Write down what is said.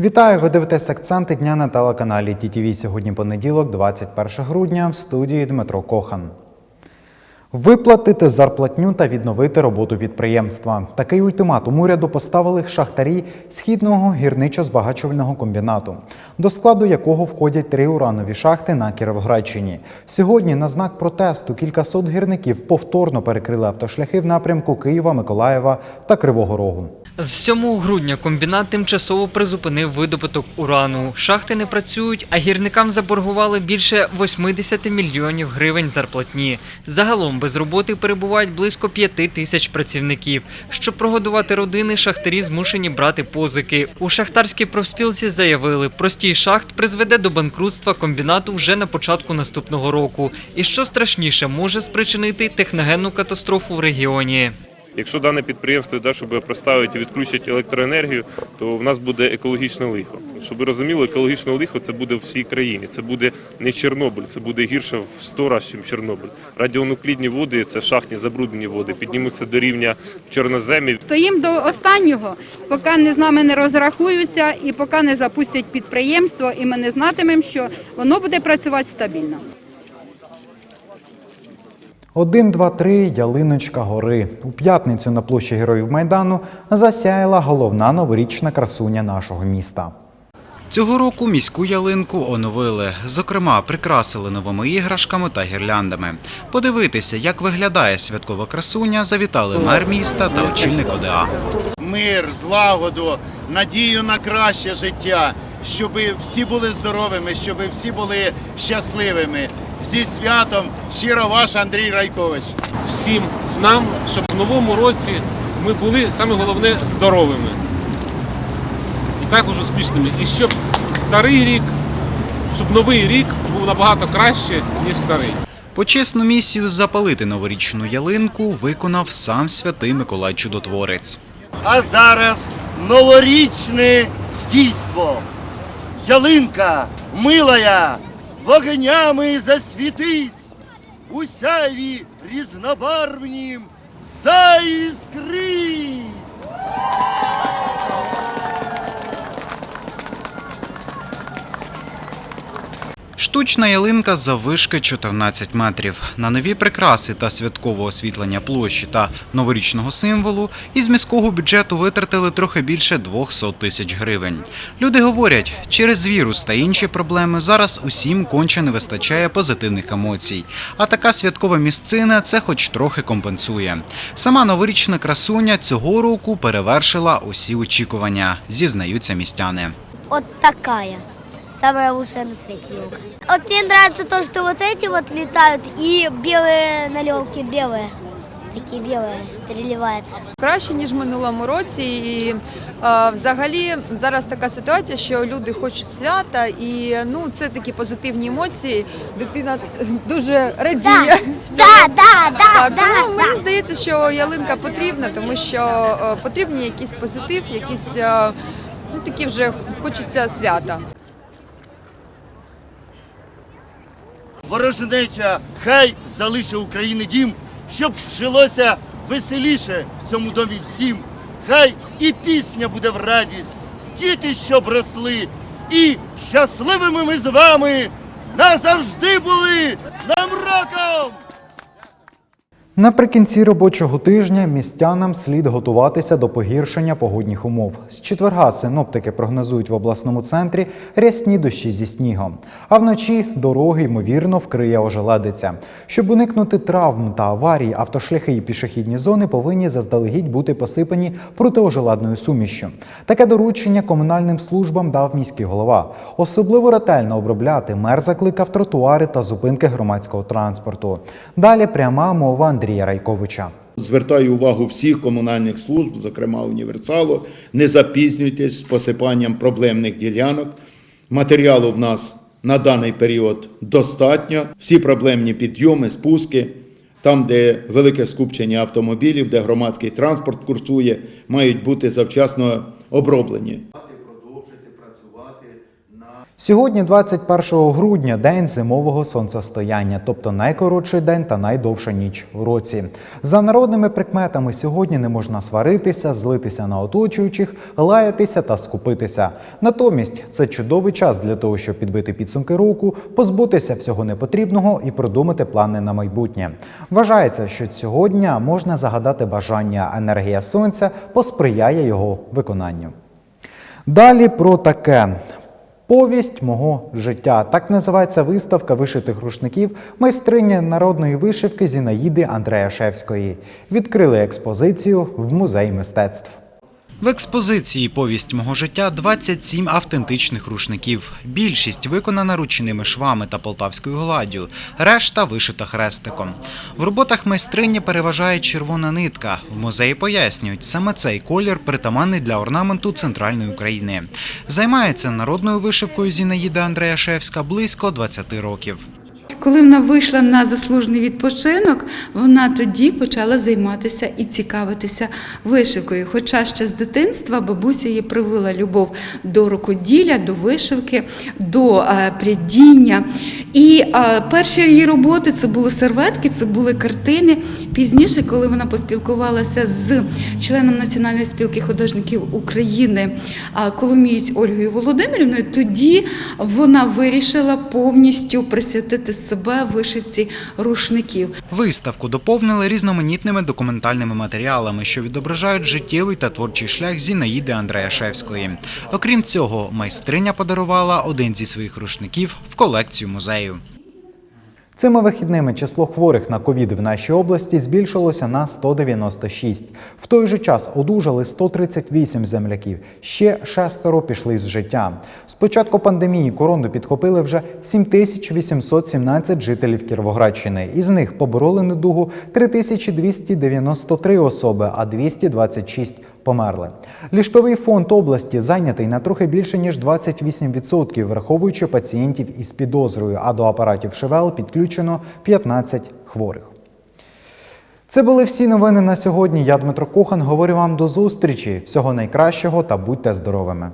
Вітаю! Ви дивитесь акценти дня на телеканалі ТІТІВІ. Сьогодні понеділок, 21 грудня, в студії Дмитро Кохан. Виплатити зарплатню та відновити роботу підприємства. Такий ультиматум уряду поставили шахтарі східного гірничо-збагачувального комбінату, до складу якого входять три уранові шахти на Кіровоградщині. Сьогодні на знак протесту кількасот гірників повторно перекрили автошляхи в напрямку Києва, Миколаєва та Кривого Рогу. З 7 грудня комбінат тимчасово призупинив видобуток урану. Шахти не працюють, а гірникам заборгували більше 80 мільйонів гривень зарплатні. Загалом без роботи перебувають близько 5 тисяч працівників. Щоб прогодувати родини, шахтарі змушені брати позики. У шахтарській профспілці заявили, простій шахт призведе до банкрутства комбінату вже на початку наступного року. І що страшніше, може спричинити техногенну катастрофу в регіоні. Якщо дане підприємство далі буде проставити і відключать електроенергію, то в нас буде екологічне лихо. Щоб ви розуміли, екологічне лихо це буде в всій країні. Це буде не Чорнобиль, це буде гірше в 100 разів, ніж Чорнобиль. Радіонуклідні води це шахтні забруднені води, піднімуться до рівня чорноземів. Стоїмо до останнього, поки не з нами не розрахуються і поки не запустять підприємство, і ми не знатимемо, що воно буде працювати стабільно. Один, два, три, ялиночка гори. У п'ятницю на площі Героїв Майдану засяяла головна новорічна красуня нашого міста. Цього року міську ялинку оновили. Зокрема, прикрасили новими іграшками та гірляндами. Подивитися, як виглядає святкова красуня, завітали мер міста та очільник ОДА. мир, злагоду, надію на краще життя, щоб всі були здоровими, щоб всі були щасливими. Зі святом щиро ваш Андрій Райкович. всім нам, щоб в новому році ми були саме головне здоровими і також успішними. І щоб старий рік, щоб новий рік був набагато краще, ніж старий. Почесну місію запалити новорічну ялинку виконав сам святий Миколай Чудотворець. А зараз новорічне дійство. Ялинка милая, вогнями засвітись, усяві різнобарвнім заіскрись. Штучна ялинка заввишки 14 метрів. На нові прикраси та святкове освітлення площі та новорічного символу із міського бюджету витратили трохи більше 200 тисяч гривень. Люди говорять, через вірус та інші проблеми зараз усім конче не вистачає позитивних емоцій. А така святкова місцина це хоч трохи компенсує. Сама новорічна красуня цього року перевершила усі очікування, зізнаються містяни. Вот такая Самая лучшая на свете елка. Вот мне нравится то, что вот эти вот летают и белые налевки, белые. Такие белые, переливаются. краще ніж в минулому році. І е, взагалі зараз така ситуація, що люди хочуть свята, і ну це такі позитивні емоції. Дитина дуже радіє. з цього. Да, да, да, Так, да, тому да. мені здається, що ялинка потрібна, тому що е, потрібні якийсь позитив, якісь е, ну такі вже хочеться свята. Ворожнеча, хай залише України дім, щоб жилося веселіше в цьому домі всім. Хай і пісня буде в радість, діти, щоб росли, і щасливими ми з вами назавжди були з нам роком! Наприкінці робочого тижня містянам слід готуватися до погіршення погодних умов. З четверга синоптики прогнозують в обласному центрі рясні дощі зі снігом. А вночі дороги ймовірно вкриє ожеледиця. Щоб уникнути травм та аварій, автошляхи і пішохідні зони повинні заздалегідь бути посипані протиожеладною сумішшю. Таке доручення комунальним службам дав міський голова. Особливо ретельно обробляти мер закликав тротуари та зупинки громадського транспорту. Далі пряма мова Андрія Райковича. Звертаю увагу всіх комунальних служб, зокрема універсалу, не запізнюйтесь з посипанням проблемних ділянок. Матеріалу в нас на даний період достатньо. Всі проблемні підйоми, спуски, там, де велике скупчення автомобілів, де громадський транспорт курсує, мають бути завчасно оброблені. Сьогодні, 21 грудня, день зимового сонцестояння, тобто найкоротший день та найдовша ніч у році. За народними прикметами сьогодні не можна сваритися, злитися на оточуючих, лаятися та скупитися. Натомість це чудовий час для того, щоб підбити підсумки року, позбутися всього непотрібного і продумати плани на майбутнє. Вважається, що цього дня можна загадати бажання, енергія сонця посприяє його виконанню. Далі про таке. Повість мого життя. Так називається виставка вишитих рушників майстриня народної вишивки Зінаїди Андреяшевської. Відкрили експозицію в музей мистецтв. В експозиції Повість мого життя 27 автентичних рушників. Більшість виконана ручними швами та полтавською гладдю, решта вишита хрестиком. В роботах майстрині переважає червона нитка. В музеї пояснюють, саме цей колір притаманний для орнаменту центральної України. Займається народною вишивкою Зінаїда Андреяшевська близько 20 років. Коли вона вийшла на заслужений відпочинок, вона тоді почала займатися і цікавитися вишивкою. Хоча ще з дитинства бабуся її привила любов до рукоділля, до вишивки, до е, прядіння. І е, перші її роботи це були серветки, це були картини. Пізніше, коли вона поспілкувалася з членом Національної спілки художників України а, Коломієць Ольгою Володимирівною, тоді вона вирішила повністю присвятити себе вишивці рушників. Виставку доповнили різноманітними документальними матеріалами, що відображають життєвий та творчий шлях Зінаїди Андреяшевської. Окрім цього, майстриня подарувала один зі своїх рушників в колекцію музею. Цими вихідними число хворих на ковід в нашій області збільшилося на 196. В той же час одужали 138 земляків. Ще шестеро пішли з життя. З початку пандемії корону підхопили вже 7817 жителів Кіровоградщини. Із них побороли недугу 3293 особи, а 226 померли. Ліжковий фонд області зайнятий на трохи більше ніж 28%, враховуючи пацієнтів із підозрою, а до апаратів ШВЛ підключено 15 хворих. Це були всі новини на сьогодні. Я Дмитро Кухан Говорю вам до зустрічі. Всього найкращого та будьте здоровими.